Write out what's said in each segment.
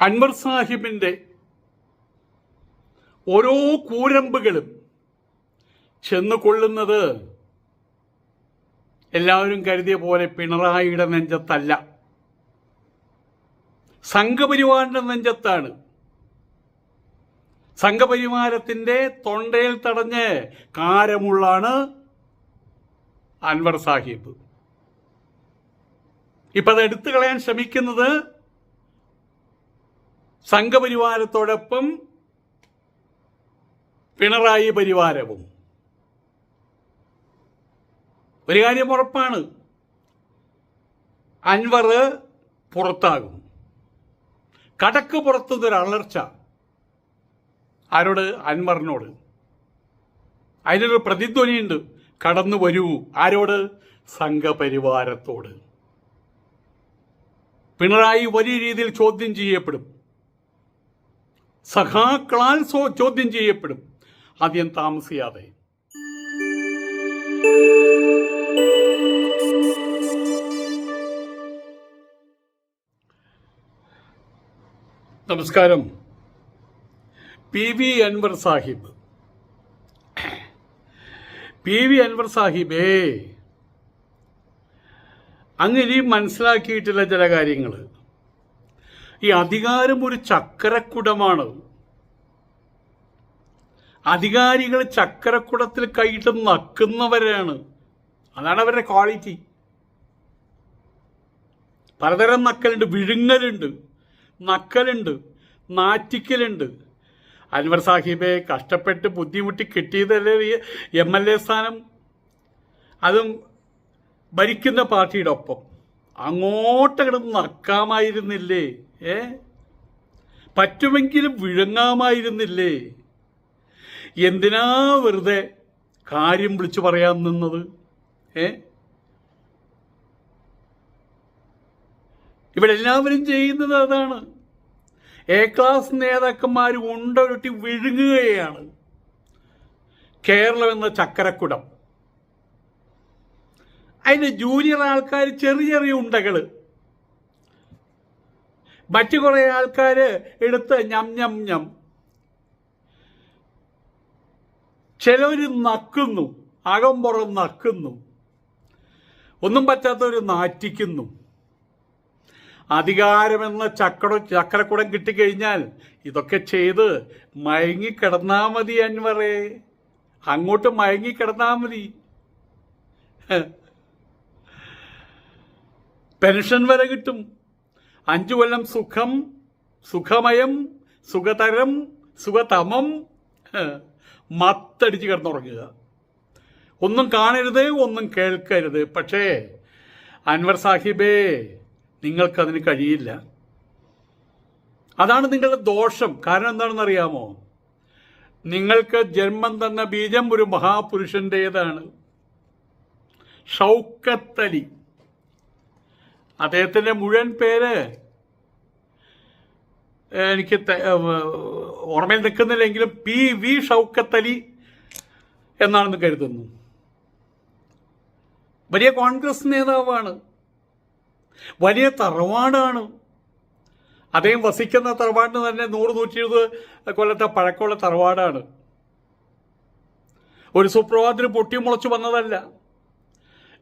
അൻവർ സാഹിബിന്റെ ഓരോ കൂരമ്പുകളും ചെന്ന് കൊള്ളുന്നത് എല്ലാവരും കരുതിയ പോലെ പിണറായിയുടെ നെഞ്ചത്തല്ല. സംഘപരിവാറിന്റെ നെഞ്ചത്താണ്. സംഘപരിവാരത്തിന്റെ തൊണ്ടയിൽ തടഞ്ഞ് കാരമുള്ളാണ് അൻവർ സാഹിബ്. ഇപ്പൊ അത് എടുത്തു കളയാൻ ശ്രമിക്കുന്നത് സംഘപരിവാരത്തോടൊപ്പം പിണറായി പരിവാരവും. ഒരു കാര്യം ഉറപ്പാണ്. അൻവർ പുറത്താകും. കടക്ക് പുറത്തുനിന്നൊരു അലർച്ച ആരോട്? അൻവറിനോട്. അതിനൊരു പ്രതിധ്വനിയുണ്ട്. കടന്നു വരൂ. ആരോട്? സംഘപരിവാരത്തോട്. പിണറായി വലിയ രീതിയിൽ ചോദ്യം ചെയ്യപ്പെടും. സഖാക്കളാൽ ചോദ്യം ചെയ്യപ്പെടും. ആദ്യം താമസിയാതെ. നമസ്കാരം. P V Anvar Sahib. P V Anvar സാഹിബേ. അങ്ങനെ മനസ്സിലാക്കിയിട്ടില്ല ചില കാര്യങ്ങൾ ഈ അധികാരം ഒരു ചക്രക്കുടമാണ്. അധികാരികൾ ചക്രക്കുടത്തിൽ കൈയിട്ട് നക്കുന്നവരാണ്. അതാണ് അവരുടെ ക്വാളിറ്റി. പലതരം നക്കലുണ്ട്. വിഴുങ്ങലുണ്ട്. നക്കലുണ്ട്. നാറ്റിക്കലുണ്ട്. അൻവർ സാഹിബെ കഷ്ടപ്പെട്ട് ബുദ്ധിമുട്ടി കിട്ടിയതല്ലേ എം എൽ എ സ്ഥാനം? അതും ഭരിക്കുന്ന പാർട്ടിയുടെ ഒപ്പം. അങ്ങോട്ട് കിടന്ന് നക്കാമായിരുന്നില്ലേ ഏ? പറ്റുമെങ്കിലും വിഴുങ്ങാമായിരുന്നില്ലേ? എന്തിനാ വെറുതെ കാര്യം വിളിച്ചു പറയാൻ നിന്നത്? ഏ? ഇവിടെ എല്ലാവരും ചെയ്യുന്നത് അതാണ്. എ ക്ലാസ് നേതാക്കന്മാർ ഉണ്ടൊരുട്ടി വിഴുങ്ങുകയാണ്. കേരളം എന്ന ചക്കരക്കുടം അതിന് ജൂനിയർ ആൾക്കാർ ചെറിയ ചെറിയ ഉണ്ടകൾ മറ്റു കുറേ ആൾക്കാർ എടുത്ത് ഞം ഞം ഞം. ചിലവർ നക്കുന്നു അകംപുറം നക്കുന്നു. ഒന്നും പറ്റാത്തവർ നാറ്റിക്കുന്നു. അധികാരമെന്ന ചക്കട ചക്കരക്കുടം കിട്ടിക്കഴിഞ്ഞാൽ ഇതൊക്കെ ചെയ്ത് മയങ്ങിക്കിടന്നാ മതി അൻവറേ. അങ്ങോട്ട് മയങ്ങിക്കിടന്നാ മതി. പെൻഷൻ വരെ കിട്ടും. അഞ്ചു കൊല്ലം സുഖം സുഖമയം സുഖതരം സുഖതമം. മത്തടിച്ച് കിടന്നുറങ്ങുക. ഒന്നും കാണരുത് ഒന്നും കേൾക്കരുത്. പക്ഷേ അൻവർ സാഹിബേ നിങ്ങൾക്കതിന് കഴിയില്ല. അതാണ് നിങ്ങളുടെ ദോഷം. കാരണം എന്താണെന്ന് അറിയാമോ നിങ്ങൾക്ക് ജന്മം തന്ന ബീജം ഒരു മഹാപുരുഷന്റേതാണ് ഷൗക്കത്തലി അദ്ദേഹത്തിന്റെ മുഴുവൻ പേര് എനിക്ക് ഓർമ്മയിൽ നിൽക്കുന്നില്ലെങ്കിലും പി വി ഷൗക്കത്തലി എന്നാണെന്ന് കരുതുന്നു. വലിയ കോൺഗ്രസ് നേതാവാണ്. വലിയ തറവാടാണ്. അദ്ദേഹം വസിക്കുന്ന തറവാടിന് തന്നെ നൂറ് നൂറ്റി എഴുപത് കൊല്ലത്തെ പഴക്കമുള്ള തറവാടാണ്. ഒരു സുപ്രഭാതത്തിന് പൊട്ടിമുളച്ചു വന്നതല്ല.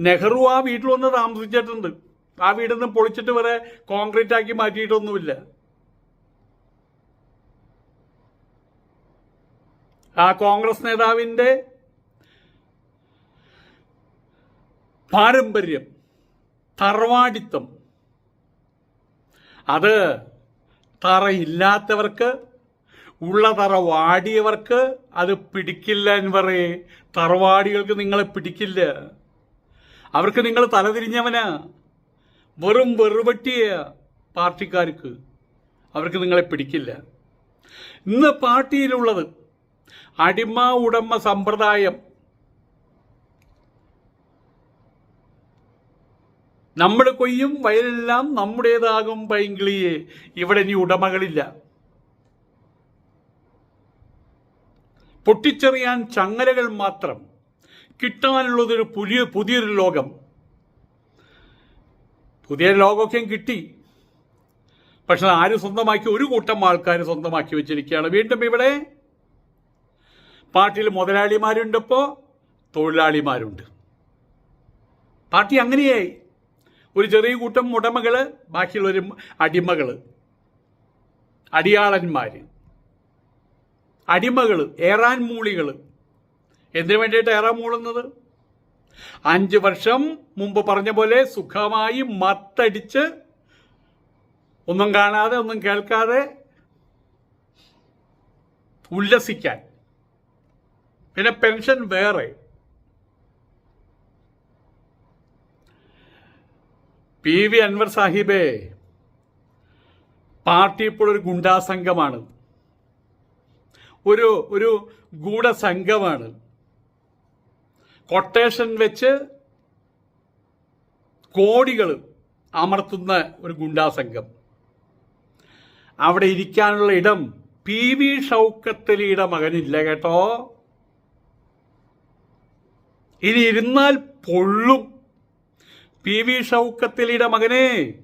നെഹ്റു ആ വീട്ടിൽ വന്ന് താമസിച്ചിട്ടുണ്ട്. ആ വീടൊന്ന് പൊളിച്ചിട്ട് വരെ കോൺക്രീറ്റ് ആക്കി മാറ്റിയിട്ടൊന്നുമില്ല. ആ കോൺഗ്രസ് നേതാവിന്റെ പാരമ്പര്യം തറവാടിത്തം അത് തറയില്ലാത്തവർക്ക് ഉള്ള തറ വാടിയവർക്ക് അത് പിടിക്കില്ല എന്ന് പറയേ തറവാടികൾക്ക് നിങ്ങളെ പിടിക്കില്ല. അവർക്ക് നിങ്ങൾ തലതിരിഞ്ഞവനാ വെറും വെറുപറ്റിയ പാർട്ടിക്കാർക്ക് അവർക്ക് നിങ്ങളെ പിടിക്കില്ല. ഇന്ന് പാർട്ടിയിലുള്ളത് അടിമ ഉടമ സമ്പ്രദായം. നമ്മൾ കൊയ്യും വയലെല്ലാം നമ്മുടേതാകും പൈങ്കിളിയെ. ഇവിടെ ഇനി ഉടമകളില്ല. പൊട്ടിച്ചെറിയാൻ ചങ്ങലകൾ മാത്രം കിട്ടാനുള്ളതൊരു പുതിയ പുതിയൊരു ലോകം. പുതിയ ലോകമൊക്കെയും കിട്ടി. പക്ഷെ ആര് സ്വന്തമാക്കി ഒരു കൂട്ടം ആൾക്കാർ സ്വന്തമാക്കി വെച്ചിരിക്കുകയാണ്. വീണ്ടും ഇവിടെ പാർട്ടിയിൽ മുതലാളിമാരുണ്ടപ്പോൾ തൊഴിലാളിമാരുണ്ട്. പാർട്ടി അങ്ങനെയായി. ഒരു ചെറിയ കൂട്ടം ഉടമകൾ ബാക്കിയുള്ളവർ അടിമകൾ അടിയാളന്മാർ അടിമകൾ ഏറാൻ മൂളികൾ എന്തിനു വേണ്ടിയിട്ട് ഏറാൻ മൂളുന്നത്? അഞ്ച് വർഷം മുമ്പ് പറഞ്ഞ പോലെ സുഖമായി മത്തടിച്ച് ഒന്നും കാണാതെ ഒന്നും കേൾക്കാതെ ഉല്ലസിക്കാൻ. പിന്നെ പെൻഷൻ വേറെ. പി വി അൻവർ സാഹിബേ പാർട്ടി ഇപ്പോൾ ഒരു ഗുണ്ടാസംഘമാണ്. ഒരു ഒരു ഗൂഢസംഘമാണ്. കൊട്ടേഷൻ വെച്ച് കോടികൾ അമർത്തുന്ന ഒരു ഗുണ്ടാസംഘം. അവിടെ ഇരിക്കാനുള്ള ഇടം പി വി ഷൗക്കത്തലിയുടെ മകനില്ല കേട്ടോ. ഇനി ഇരുന്നാൽ പൊള്ളും. പി വി ഷൗക്കത്തലിയുടെ മകനെ.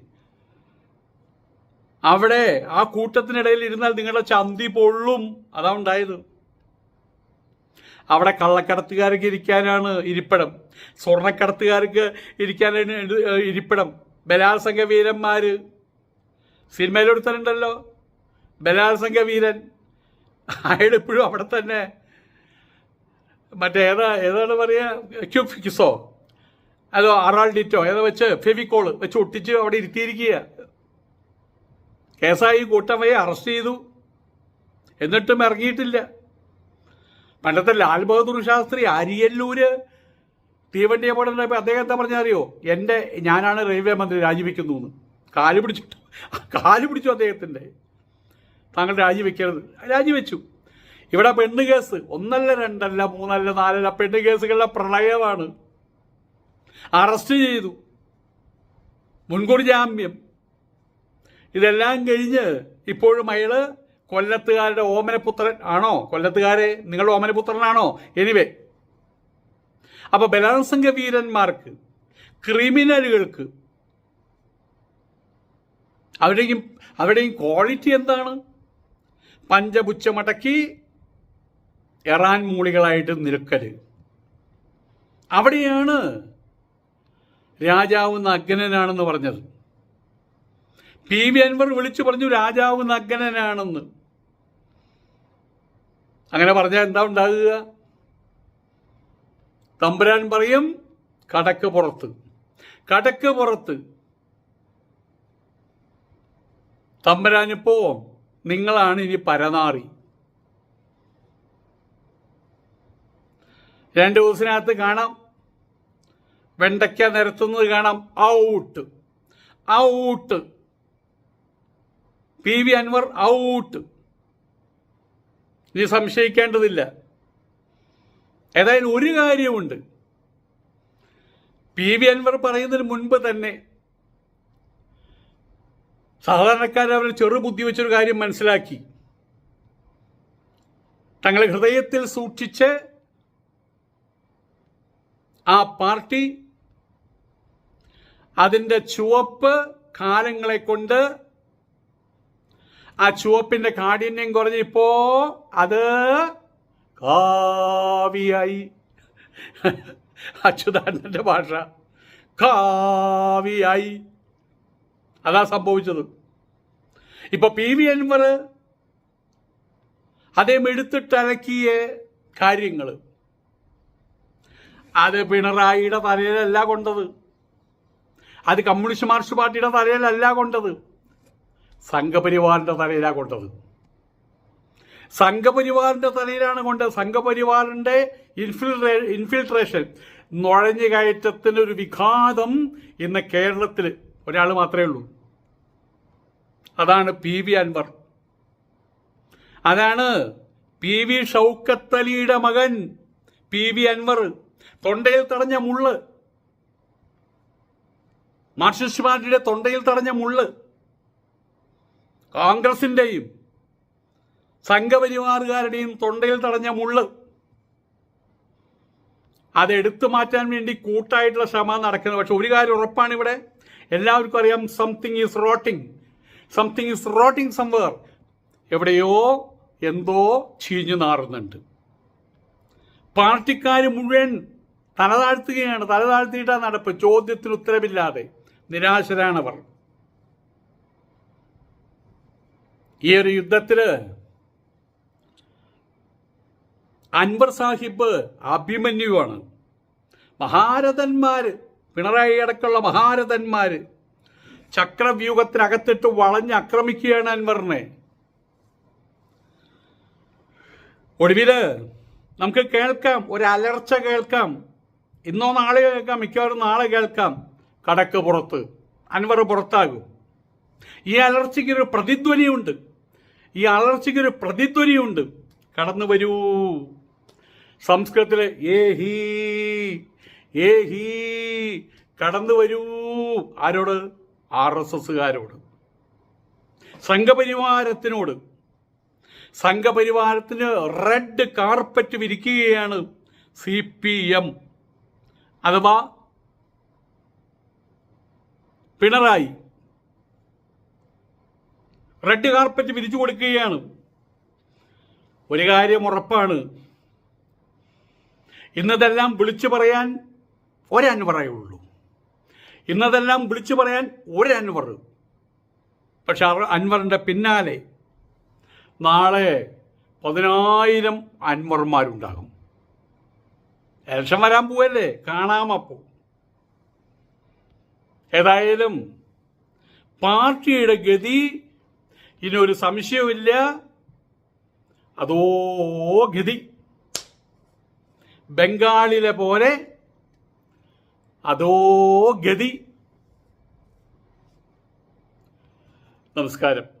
അവിടെ ആ കൂട്ടത്തിനിടയിൽ ഇരുന്നാൽ നിങ്ങളുടെ ചന്തി പൊള്ളും. അതാ ഉണ്ടായത്. അവിടെ കള്ളക്കടത്തുകാർക്ക് ഇരിക്കാനാണ് ഇരിപ്പിടം. സ്വർണക്കടത്തുകാർക്ക് ഇരിക്കാനാണ് ഇരിപ്പിടം. ബലാത്സംഗ വീരന്മാര്. സിനിമയിലൊരുത്തനുണ്ടല്ലോ. ബലാത്സംഗ വീരൻ. അയാൾ ഇപ്പോഴും അവിടെ തന്നെ. മറ്റേ ഏതാ ഏതാണ് പറയുക ക്യൂഫിക്സോ അതോ അറാൾഡിറ്റോ ഏതാ വെച്ച്? ഫെവിക്കോൾ. വെച്ച് ഒട്ടിച്ച് അവിടെ ഇരുത്തിയിരിക്കുക കേസായി കൂട്ടമയെ അറസ്റ്റ് ചെയ്തു. എന്നിട്ടും ഇറങ്ങിയിട്ടില്ല. പണ്ടത്തെ ലാൽ ബഹദൂർ ശാസ്ത്രി അരിയല്ലൂര് തീവണ്ടി അപകടം ഉണ്ടായപ്പോൾ അദ്ദേഹം എന്താ പറഞ്ഞാൽ അറിയോ? എന്റെ ഞാനാണ് റെയിൽവേ മന്ത്രി രാജിവെക്കുന്നു എന്ന്. കാൽ പിടിച്ചിട്ട്. കാൽ പിടിച്ചു അദ്ദേഹത്തിന്റെ. താങ്കൾ രാജിവെക്കരുത്. രാജിവെച്ചു. ഇവിടെ പെണ്ണ് കേസ്. ഒന്നല്ല രണ്ടല്ല മൂന്നല്ല നാലല്ല പെണ്ണ് കേസുകളുടെ പ്രളയമാണ് അറസ്റ്റ് ചെയ്തു. മുൻകൂർ ജാമ്യം. ഇതെല്ലാം കഴിഞ്ഞ് ഇപ്പോഴും അയാൾ കൊല്ലത്തുകാരുടെ ഓമനപുത്രൻ ആണോ? കൊല്ലത്തുകാരെ നിങ്ങളുടെ ഓമനപുത്രനാണോ? എനിവേ അപ്പൊ ബലാത്സംഗ വീരന്മാർക്ക് ക്രിമിനലുകൾക്ക് അവരുടെയും അവരുടെയും ക്വാളിറ്റി എന്താണ്? പഞ്ചപുച്ചമടക്കി എറാൻ മൂളികളായിട്ട് നിൽക്കൽ അവിടെയാണ് രാജാവ് നഗ്നനാണെന്ന് പറഞ്ഞത്. പി വി അൻവർ വിളിച്ചു പറഞ്ഞു രാജാവ് നഗ്നനാണെന്ന് അങ്ങനെ പറഞ്ഞാൽ എന്താ ഉണ്ടാകുക? തമ്പുരാൻ പറയും കടക്ക് പുറത്ത്. കടക്ക് പുറത്ത്. തമ്പുരാനിപ്പോ നിങ്ങളാണ് ഇനി പരനാറി. രണ്ട് ദിവസത്തിനകത്ത് കാണാം. വെണ്ടയ്ക്ക നിരത്തുന്നത് കാണാം. Out. Out. P V Anvar out. ഇനി സംശയിക്കേണ്ടതില്ല. ഏതായാലും ഒരു കാര്യമുണ്ട്. പി വി അൻവർ പറയുന്നതിന് മുൻപ് തന്നെ സാധാരണക്കാർ അവർ ചെറു ബുദ്ധി വെച്ചൊരു കാര്യം മനസ്സിലാക്കി. തങ്ങളെ ഹൃദയത്തിൽ സൂക്ഷിച്ച് ആ പാർട്ടി അതിന്റെ ചുവപ്പ് കാലങ്ങളെ കൊണ്ട് ആ ചുവപ്പിന്റെ കാഠിന്യം കുറഞ്ഞ് ഇപ്പോ അത് കാവിയായി. അച്യുതാനന്ദന്റെ ഭാഷ കാവിയായി. അതാ സംഭവിച്ചത്. ഇപ്പൊ പി വി അൻവർ അദ്ദേഹം എടുത്തിട്ടലക്കിയ കാര്യങ്ങൾ അത് പിണറായിയുടെ തലയിലല്ല കൊണ്ടത്. അത് കമ്മ്യൂണിസ്റ്റ് മാർക്സിസ്റ്റ് പാർട്ടിയുടെ തലയിലല്ല കൊണ്ടത്. സംഘപരിവാറിന്റെ തലയിലാണ് കൊണ്ടത്. സംഘപരിവാറിന്റെ തലയിലാണ് കൊണ്ട് സംഘപരിവാറിന്റെ ഇൻഫിൽട്രേ ഇൻഫിൽട്രേഷൻ നുഴഞ്ഞു ഒരു വിഘാതം ഇന്ന് കേരളത്തിൽ ഒരാൾ മാത്രമേ ഉള്ളൂ. അതാണ് പി വി അൻവർ. അതാണ് പി വി ഷൗക്കത്തലിയുടെ മകൻ പി വി അൻവർ. തൊണ്ടയിൽ തടഞ്ഞ മുള്ള്. മാർക്സിസ്റ്റ് പാർട്ടിയുടെ തൊണ്ടയിൽ തടഞ്ഞ മുള്ള്. കോൺഗ്രസിന്റെയും സംഘപരിവാറുകാരുടെയും തൊണ്ടയിൽ തടഞ്ഞ മുള്ള്. അതെടുത്തു മാറ്റാൻ വേണ്ടി കൂട്ടായിട്ടുള്ള ശ്രമം നടക്കുന്നത്. പക്ഷെ ഒരു കാര്യം ഉറപ്പാണ് ഇവിടെ. എല്ലാവർക്കും അറിയാം something is rotting something is rotting somewhere എവിടെയോ എന്തോ ചീഞ്ഞു നാറുന്നുണ്ട്. പാർട്ടിക്കാർ മുഴുവൻ തല താഴ്ത്തുകയാണ് തല താഴ്ത്തിയിട്ടാണ് നടപ്പ്. ചോദ്യത്തിന് ഉത്തരവില്ലാതെ നിരാശരാണവർ. ഈ ഒരു യുദ്ധത്തിൽ അൻവർ സാഹിബ് അഭിമന്യുവാണ്. മഹാരഥന്മാര് പിണറായി അടക്കമുള്ള മഹാരഥന്മാര് ചക്രവ്യൂഹത്തിനകത്തിട്ട് വളഞ്ഞ് ആക്രമിക്കുകയാണ് അൻവറിനെ. ഒടുവിൽ നമുക്ക് കേൾക്കാം ഒരു അലർച്ച കേൾക്കാം. ഇന്നോ നാളെ കേൾക്കാം മിക്കവാറും നാളെ കേൾക്കാം. കടക്ക് പുറത്ത്. അൻവർ പുറത്താകും. ഈ അലർച്ചയ്ക്കൊരു പ്രതിധ്വനിയുണ്ട്. ഈ അലർച്ചയ്ക്കൊരു പ്രതിധ്വനിയുണ്ട്. കടന്നു വരൂ. സംസ്കൃതത്തിലെ ഏ ഹീ ഏ ഹീ കടന്നു വരൂ. ആരോട്? ആർ എസ് എസ്സുകാരോട്. സംഘപരിവാരത്തിനോട്. സംഘപരിവാരത്തിന് റെഡ് കാർപ്പറ്റ് വിരിക്കുകയാണ് സി പി എം. അഥവാ പിണറായി. റെഡ് കാർപ്പറ്റ് വിരിച്ചു കൊടുക്കുകയാണ്. ഒരു കാര്യം ഉറപ്പാണ്. ഇന്നതെല്ലാം വിളിച്ചു പറയാൻ ഒരന്വറയുള്ളൂ ഇന്നതെല്ലാം വിളിച്ചു പറയാൻ ഒരന്വർ പക്ഷെ അൻവറിന്റെ പിന്നാലെ നാളെ പതിനായിരം അൻവർമാരുണ്ടാകും. ഇലക്ഷൻ വരാൻ പോവല്ലേ? കാണാമപ്പോൾ ഏതായാലും പാർട്ടിയുടെ ഗതി ഇനിയൊരു സംശയവുമില്ല. അതോ ഗതി. ബംഗാളിലെ പോലെ അതോ ഗതി. നമസ്കാരം.